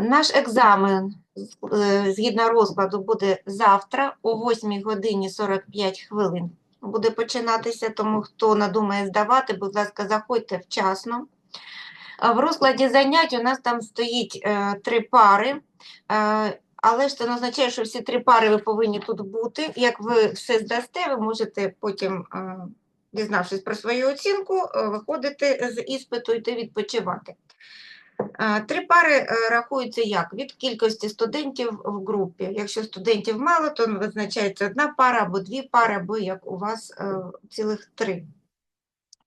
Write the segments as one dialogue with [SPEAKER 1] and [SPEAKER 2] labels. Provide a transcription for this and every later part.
[SPEAKER 1] Наш екзамен е, згідно розкладу буде завтра о 8 годині 45 хвилин. Буде починатися, тому хто надумає здавати, будь ласка, заходьте вчасно. В розкладі занять у нас там стоїть е, три пари, е, але ж це не означає, що всі три пари ви повинні тут бути. Як ви все здасте, ви можете потім, дізнавшись про свою оцінку, виходити з іспиту йти відпочивати. Е, Три пари е, рахуються як? Від кількості студентів в групі. Якщо студентів мало, то визначається одна пара або дві пари, або як у вас е, цілих три.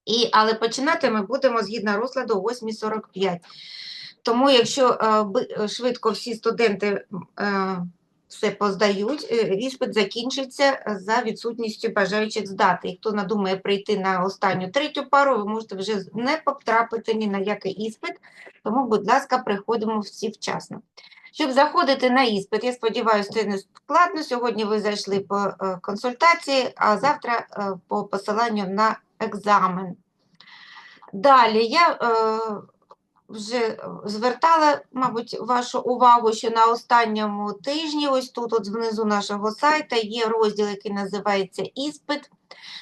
[SPEAKER 1] І, але починати ми будемо згідно розкладу о 8.45. Тому якщо швидко всі студенти все поздають, е, іспит закінчиться е, за відсутністю бажаючих здати. І хто надумає прийти на останню третю пару, ви можете вже не потрапити ні на який іспит. Тому, будь ласка, приходимо всі вчасно. Щоб заходити на іспит, я сподіваюся, це не складно. Сьогодні ви зайшли по е, консультації, а завтра по посиланню на екзамен. Далі я вже звертала, мабуть, вашу увагу, що на останньому тижні, ось тут, от внизу нашого сайта, є розділ, який називається Іспит.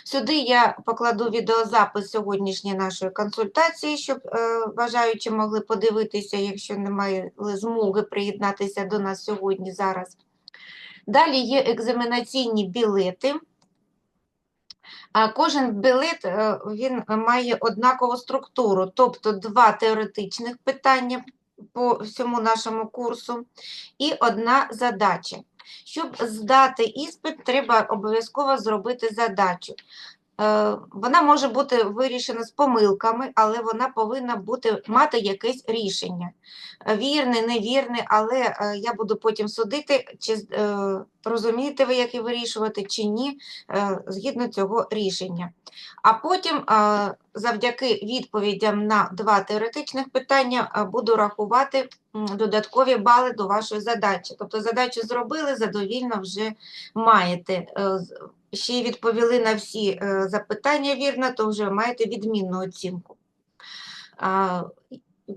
[SPEAKER 1] Сюди я покладу відеозапис сьогоднішньої нашої консультації, щоб е, бажаючі могли подивитися, якщо немає змоги приєднатися до нас сьогодні зараз. Далі є екзаменаційні білети. Кожен білет е, він має однакову структуру, тобто два теоретичних питання по всьому нашому курсу і одна задача. Щоб здати іспит, треба обов'язково зробити задачу. Е, Вона може бути вирішена з помилками, але вона повинна бути, мати якесь рішення. Вірне, невірне, але е, я буду потім судити, чи е, розумієте ви, як і вирішувати, чи ні, згідно цього рішення. А потім, завдяки відповідям на два теоретичних питання, буду рахувати додаткові бали до вашої задачі. Тобто задачу зробили, задовільно вже маєте. Ще й відповіли на всі е, запитання вірно, то вже маєте відмінну оцінку.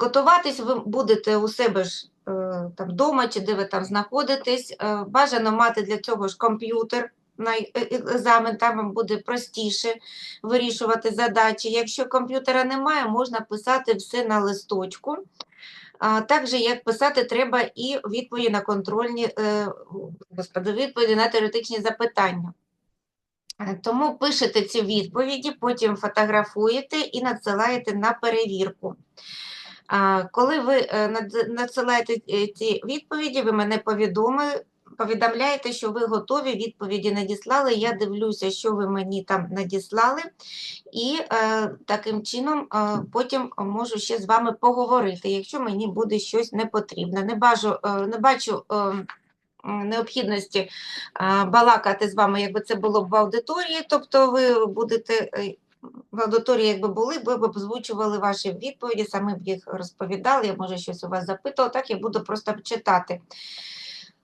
[SPEAKER 1] Готуватись ви будете у себе ж е, там вдома чи де ви там знаходитесь. Е, Бажано мати для цього ж комп'ютер на екзамен, там вам буде простіше вирішувати задачі. Якщо комп'ютера немає, можна писати все на листочку. А також як писати треба і відповіді на контрольні, господи, відповіді на теоретичні запитання. Е, Тому пишете ці відповіді, потім фотографуєте і надсилаєте на перевірку. Коли ви е, надсилаєте е, ці відповіді, ви мене повідомили, повідомляєте, що ви готові, відповіді надіслали. Я дивлюся, що ви мені там надіслали, і таким чином потім можу ще з вами поговорити, якщо мені буде щось не потрібно. Не бажу, не бачу. е, м, Необхідності балакати з вами, якби це було б в аудиторії, тобто ви будете е, в аудиторії, якби були, ви б озвучували ваші відповіді, самі б їх розповідали, я може щось у вас запитувала, так я буду просто читати.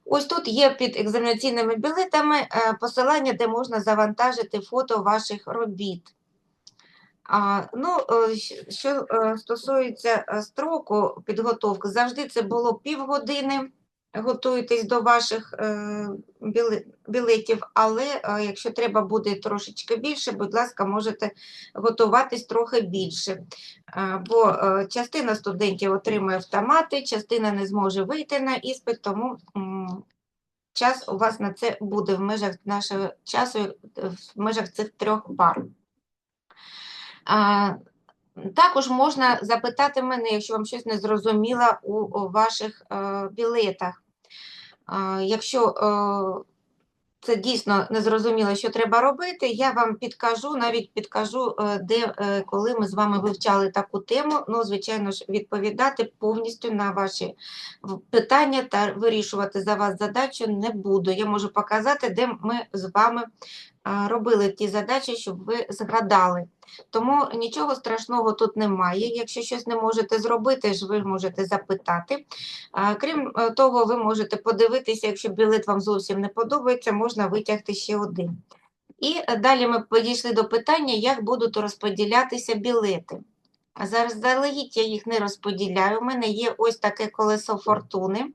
[SPEAKER 1] Ось тут є під екзаменаційними білетами е, посилання, де можна завантажити фото ваших робіт. А, ну, е, що стосується строку підготовки, завжди це було півгодини. Готуєтесь до ваших е, білетів, але е, якщо треба буде трошечки більше, будь ласка, можете готуватись трохи більше. Е, бо частина студентів отримує автомати, частина не зможе вийти на іспит, тому час у вас на це буде в межах нашого часу, в межах цих трьох пар. Також можна запитати мене, якщо вам щось не зрозуміло у, ваших білетах. Якщо е, це дійсно незрозуміло, що треба робити, я вам підкажу, навіть підкажу, е, де, е, коли ми з вами вивчали таку тему, ну, звичайно ж, відповідати повністю на ваші питання та вирішувати за вас задачу не буду. Я можу показати, де ми з вами робили ті задачі, щоб ви згадали. Тому нічого страшного тут немає. Якщо щось не можете зробити, ви можете запитати. Крім е, того, ви можете подивитися, якщо білет вам зовсім не подобається, можна витягти ще один. І е, далі ми підійшли до питання, як будуть розподілятися білети. Заздалегідь я їх не розподіляю. У мене є ось таке колесо фортуни,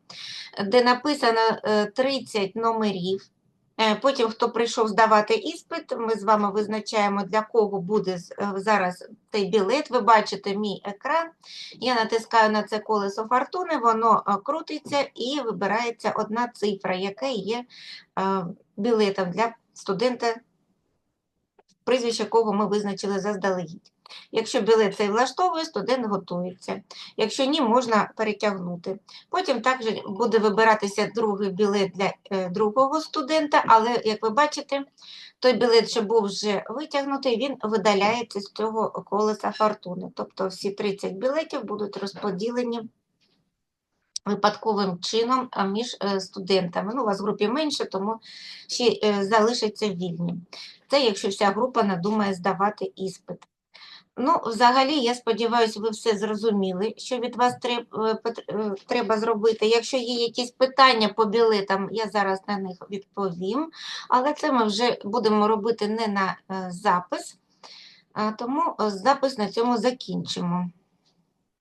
[SPEAKER 1] де написано е, 30 номерів. Е, Потім, хто прийшов здавати іспит, ми з вами визначаємо, для кого буде е, зараз цей білет. Ви бачите мій екран. Я натискаю на це колесо фортуни, воно е, крутиться і вибирається одна цифра, яка є білетом для студента, прізвище якого ми визначили заздалегідь. Якщо білет цей влаштовує, студент готується. Якщо ні, можна перетягнути. Потім також буде вибиратися другий білет для е, другого студента, але, як ви бачите, той білет, що був вже витягнутий, він видаляється з цього колеса фортуни. Тобто всі 30 білетів будуть розподілені випадковим чином між е, студентами. Ну, у вас в групі менше, тому ще залишаться вільні. Це якщо вся група надумає здавати іспит. Ну, взагалі, я сподіваюся, ви все зрозуміли, що від вас треб- е, е, треба зробити. Якщо є якісь питання по білетам, я зараз на них відповім, але це ми вже будемо робити не на е, запис, тому запис на цьому закінчимо.